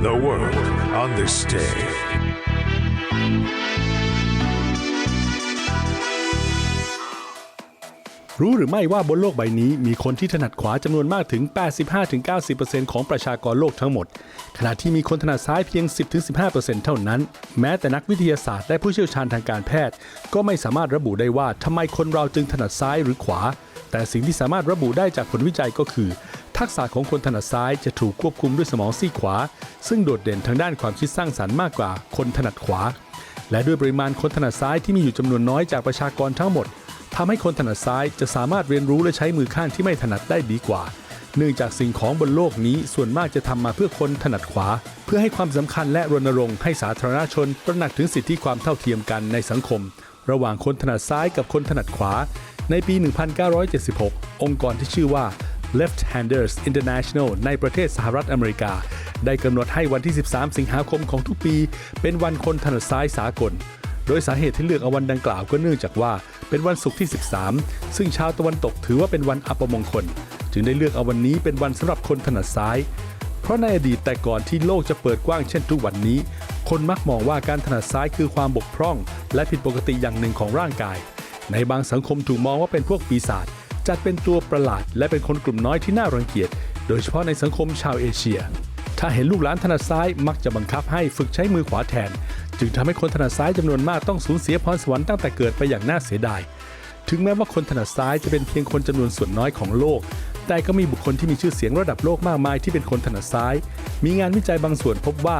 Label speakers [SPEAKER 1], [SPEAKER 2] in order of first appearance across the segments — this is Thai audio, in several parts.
[SPEAKER 1] The world on this day.
[SPEAKER 2] รู้หรือไม่ว่าบนโลกใบนี้มีคนที่ถนัดขวาจำนวนมากถึง 85-90%ของประชากรโลกทั้งหมด ขณะที่มีคนถนัดซ้ายเพียง 10-15%เท่านั้น แม้แต่นักวิทยาศาสตร์และผู้เชี่ยวชาญทางการแพทย์ ก็ไม่สามารถระบุได้ว่าทำไมคนเราจึงถนัดซ้ายหรือขวา แต่สิ่งที่สามารถระบุได้จากผลวิจัยก็คือ ทักษะของคนถนัดซ้ายจะถูกควบคุมด้วยสมองซีกขวา ซึ่งโดดเด่นทางด้านความคิดสร้างสรรค์มากกว่าคนถนัดขวา และด้วยปริมาณคนถนัดซ้ายที่มีอยู่จำนวนน้อยจากประชากรทั้งหมดทำให้คนถนัดซ้ายจะสามารถเรียนรู้และใช้มือข้างที่ไม่ถนัดได้ดีกว่า เนื่องจากสิ่งของบนโลกนี้ส่วนมากจะทำมาเพื่อคนถนัดขวา เพื่อให้ความสำคัญและรณรงค์ให้สาธารณชนตระหนักถึงสิทธิความเท่าเทียมกันในสังคม ระหว่างคนถนัดซ้ายกับคนถนัดขวา ในปี 1976 องค์กรที่ชื่อว่า Left-Handers International ในประเทศสหรัฐอเมริกา ได้กำหนดให้วันที่ 13 สิงหาคมของทุกปี เป็นวันคนถนัดซ้ายสากล โดยสาเหตุที่เลือกเอาวันดังกล่าวก็เนื่องจากว่า เป็นวันศุกร์ที่ 13 ซึ่งชาวตะวันตกถือว่าเป็นวันอัปมงคล จึงได้เลือกเอาวันนี้เป็นวันสำหรับคนถนัดซ้าย เพราะในอดีตแต่ก่อนที่โลกจะเปิดกว้างเช่นทุกวันนี้ คนมักมองว่าการถนัดซ้ายคือความบกพร่อง และผิดปกติอย่างหนึ่งของร่างกาย ในบางสังคมถูกมองว่าเป็นพวกปีศาจ จัดเป็นตัวประหลาด และเป็นคนกลุ่มน้อยที่น่ารังเกียจ โดยเฉพาะในสังคมชาวเอเชีย ถ้าเห็นลูกหลานถนัดซ้ายมักจะบังคับให้ฝึกใช้มือขวาแทน จึงทำให้คนถนัดซ้ายจำนวนมากต้องสูญเสียพรสวรรค์ตั้งแต่เกิดไปอย่างน่าเสียดาย ถึงแม้ว่าคนถนัดซ้ายจะเป็นเพียงคนจำนวนส่วนน้อยของโลก แต่ก็มีบุคคลที่มีชื่อเสียงระดับโลกมากมายที่เป็นคนถนัดซ้าย มีงานวิจัยบางส่วนพบว่า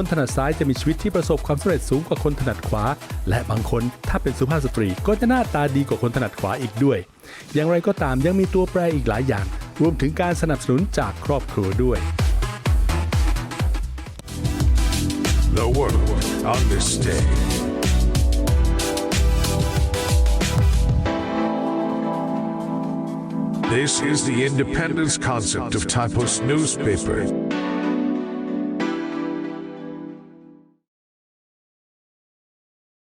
[SPEAKER 2] คนถนัดซ้ายจะมีชีวิตที่ประสบความสำเร็จสูงกว่าคนถนัดขวา และบางคนถ้าเป็นสุภาพสตรีก็จะหน้าตาดีกว่าคนถนัดขวาอีกด้วย อย่างไรก็ตามยังมีตัวแปรอีกหลายอย่าง รวมถึงการสนับสนุนจากครอบครัวด้วย
[SPEAKER 1] The world on this day. This is the independence concept of Typos newspaper.